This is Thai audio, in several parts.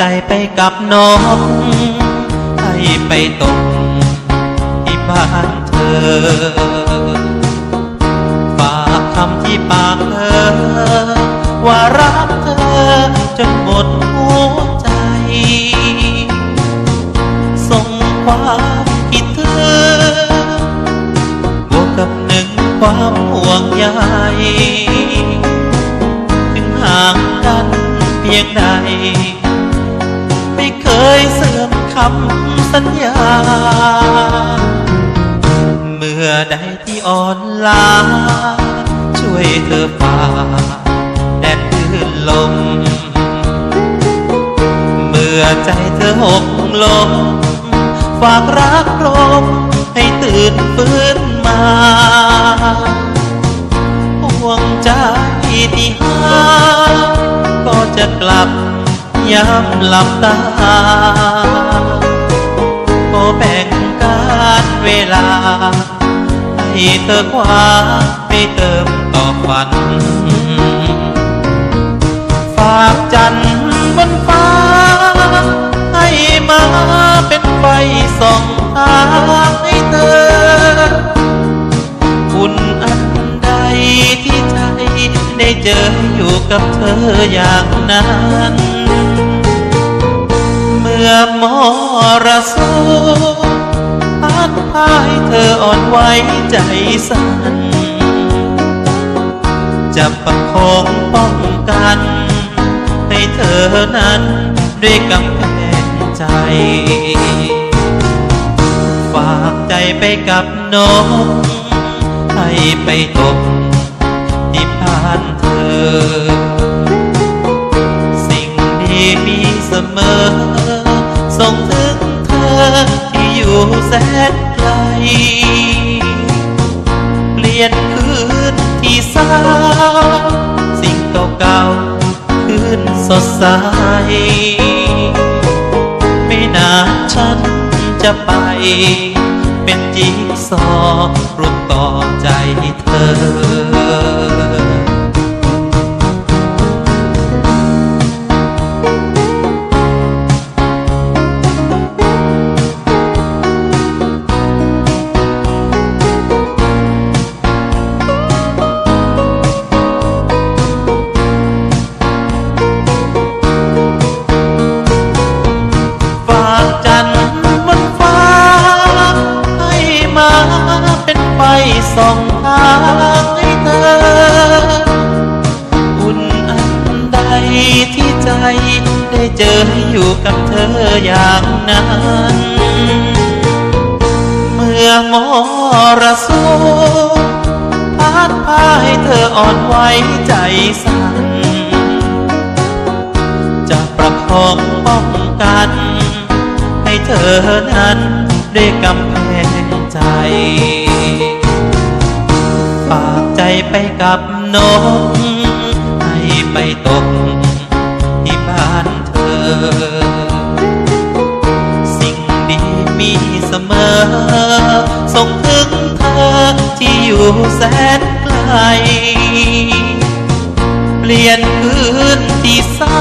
จไปกับน้องให้ไปตกที่บ้านเธอ ฝากคำที่ปากเธอ ว่ารักเธอจนหมดหัวใจ ส่งความคิดถึงบวกกับหนึ่งความห่วงใยถึงห่างกันเพียงใด ไม่เคยเสื่อมคำสัญญา เมื่อใดที่อ่อนล้า ช่วยเธอฝ่าแดดคลื่นลม เมื่อใจเธอหกลมฝากรักลมให้ตื่นฟื้นมาห่วงใจที่หาก็จะกลับ ย้ำหลับตาขอแบ่งการเวลา ให้เธอคว้าไปเติมต่อฝัน ฝากจันบนฟ้า ให้มาเป็นไฟส่องทางให้เธออุ่นอันใดที่ใจได้เจออยู่กับเธออย่างนั้น อมรสุมพัดพายเธออ่อนไหวใจสั่นจะประคองป้องกัน ให้เธอนั้นด้วยกำแพงใจ ฝากใจไปกับน้องให้ไปตกที่บ้านเธอ สิ่งดีมีเสมอ ยนคืนที่เศร้าสิ่งเก่าๆคืนสดใส ไม่นานฉันจะไป เป็นจิ๊กซอว์รุดต่อใจเธอ เจอให้อยู่กับเธออย่างนั้น เมื่อมรสุมพัดพาให้เธออ่อนไหวใจสั่นจะประคองป้องกัน ให้เธอนั้นได้กำแพงใจฝากใจไปกับน้องให้ไปตกที่บ้าน สิ่งดีมีเสมอ ส่งถึงเธอที่อยู่แสนไกล เปลี่ยนคืนที่เศร้า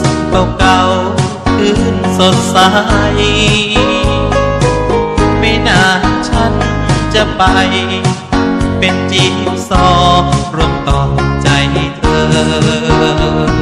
สิ่งเก่าๆคืนสดใส ไม่นานฉันจะไป เป็นจีบซอรวมต่อใจเธอ